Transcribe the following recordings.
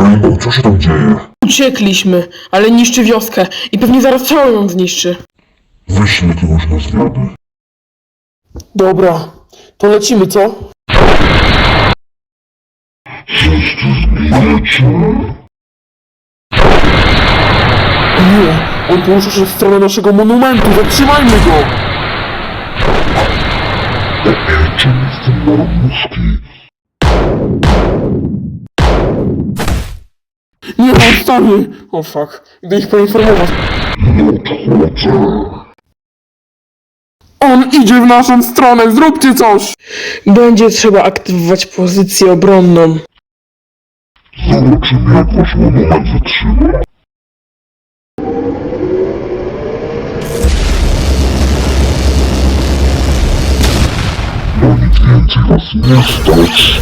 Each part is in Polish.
Rainbow, co się tam dzieje? Uciekliśmy, ale niszczy wioskę i pewnie zaraz całą ją zniszczy. Wyślij kogoś na zwiady. Dobra, to lecimy, co? Nie, on porusza się w stronę naszego monumentu, zatrzymajmy go! Na robuszki? Nie, on stanie! O fuck, idę ich poinformować. On idzie w naszą stronę, zróbcie coś! Będzie trzeba aktywować pozycję obronną. Zobaczymy jak wasz monument wytrzyma. Na nic więcej was nie stać.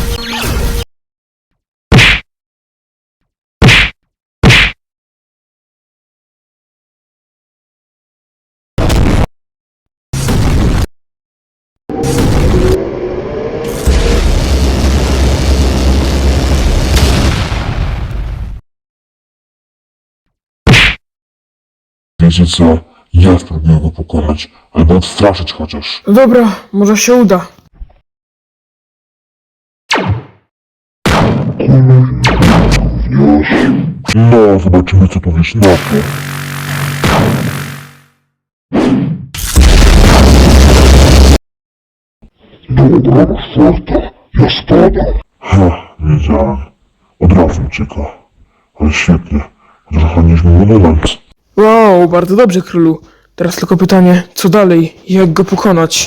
Wiecie co? Ja spróbuję go pokonać, albo odstraszyć chociaż. Dobra, może się uda. No, zobaczymy co powiesz na to. Dobra, farta. Ja spadam. Ha, wiedziałem. Od razu ucieka. Ale świetnie. Ochroniśmy monument. Wow, bardzo dobrze, królu. Teraz tylko pytanie, co dalej? Jak go pokonać?